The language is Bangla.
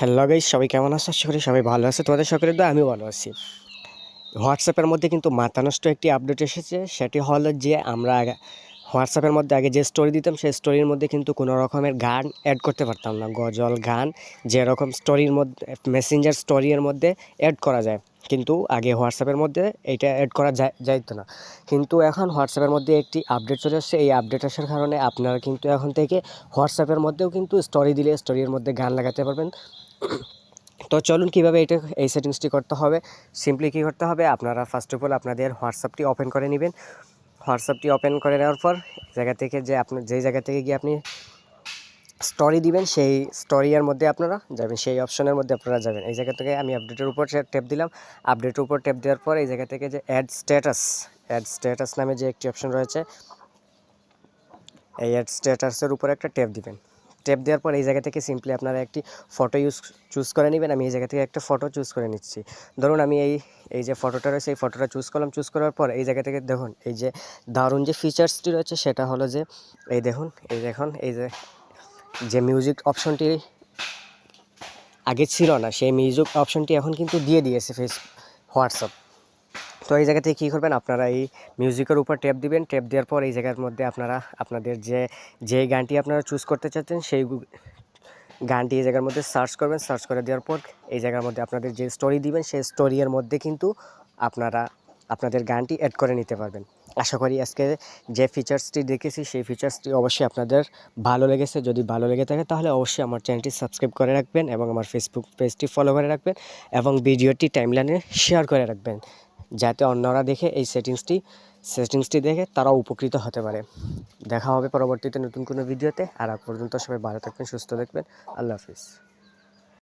হ্যালো গাইজ সবাই কেমন আছো? আশা করি সবাই ভালো আছে। তোমাদের সকলের তো আমি ভালো আছি। হোয়াটসঅ্যাপের মধ্যে কিন্তু মাতানষ্ট একটি আপডেট এসেছে। সেটি হলো যে আমরা হোয়াটসঅ্যাপের মধ্যে আগে যে স্টোরি দিতাম, সেই স্টোরির মধ্যে কিন্তু কোনো রকমের গান অ্যাড করতে পারতাম না। গজল, গান, যেরকম স্টোরির মধ্যে মেসেঞ্জার স্টোরির মধ্যে অ্যাড করা যায়। কিন্তু আগে হোয়াটসঅ্যাপের মধ্যে এইটা অ্যাড করা যায়, যাইতো না। কিন্তু এখন হোয়াটসঅ্যাপের মধ্যে একটি আপডেট চলে আসছে। এই আপডেট আসার কারণে আপনারা কিন্তু এখন থেকে হোয়াটসঅ্যাপের মধ্যেও কিন্তু স্টোরি দিলে স্টোরির মধ্যে গান লাগাতে পারবেন। তো চলুন কীভাবে এটা, এই সেটিংসটি করতে হবে। সিম্পলি কী করতে হবে? আপনারা ফার্স্ট অফ অল আপনাদের হোয়াটসঅ্যাপটি ওপেন করে নেবেন। হোয়াটসঅ্যাপটি ওপেন করে নেওয়ার পর, জায়গা থেকে যে আপনি, যেই জায়গা থেকে গিয়ে আপনি স্টোরি দিবেন, সেই স্টোরিয়ার মধ্যে আপনারা যাবেন, সেই অপশনের মধ্যে আপনারা যাবেন। এই জায়গা থেকে আমি আপডেটের উপর ট্যাপ দিলাম। আপডেটের উপর ট্যাপ দেওয়ার পর এই জায়গা থেকে যে অ্যাড স্ট্যাটাস অ্যাড স্ট্যাটাস নামে যে একটি অপশন রয়েছে, এই অ্যাড স্ট্যাটাসের উপর একটা ট্যাপ দিবেন। ট্যাপ দেওয়ার পর এই জায়গা থেকে সিম্পলি আপনারা একটি ফটো ইউজ চুজ করে নেবেন। আমি এই জায়গা থেকে একটা ফটো চুজ করে নিচ্ছি। ধরুন আমি এই এই যে ফটোটা রয়েছে, এই ফটোটা চুজ করলাম। চুজ করার পর এই জায়গা থেকে দেখুন, এই যে দারুণ যে ফিচার্সটি রয়েছে, সেটা হলো যে, এই দেখুন এই দেখুন, এই যে যে মিউজিক অপশনটি আগে ছিল না, সেই মিউজিক অপশনটি এখন কিন্তু দিয়ে দিয়েছে ফেস হোয়াটসঅ্যাপ তো এই জায়গা থেকে কী করবেন? আপনারা এই মিউজিকের উপর ট্যাপ দিবেন। ট্যাপ দেওয়ার পর এই জায়গার মধ্যে আপনারা, আপনাদের যে যে গানটি আপনারা চুজ করতে চাচ্ছেন, সেই গানটি এই জায়গার মধ্যে সার্চ করবেন। সার্চ করে দেওয়ার পর এই জায়গার মধ্যে আপনাদের যে স্টোরি দিবেন, সেই স্টোরির মধ্যে কিন্তু আপনারা, আপনাদের গানটি অ্যাড করে নিতে পারবেন। আশা করি আজকে যে ফিচার্সটি দেখেছি, সেই ফিচার্সটি অবশ্যই আপনাদের ভালো লেগেছে। যদি ভালো লেগে থাকে তাহলে অবশ্যই আমার চ্যানেলটি সাবস্ক্রাইব করে রাখবেন এবং আমার ফেসবুক পেজটি ফলো করে রাখবেন এবং ভিডিওটি টাইমলাইনে শেয়ার করে রাখবেন, যাতে অন্যরা দেখে এই সেটিংসটি সেটিংসটি দেখে তারাও উপকৃত হতে পারে। দেখা হবে পরবর্তীতে নতুন কোনো ভিডিওতে আর পর্যন্ত সবাই ভালো থাকবেন, সুস্থ থাকবেন। আল্লাহ হাফিজ।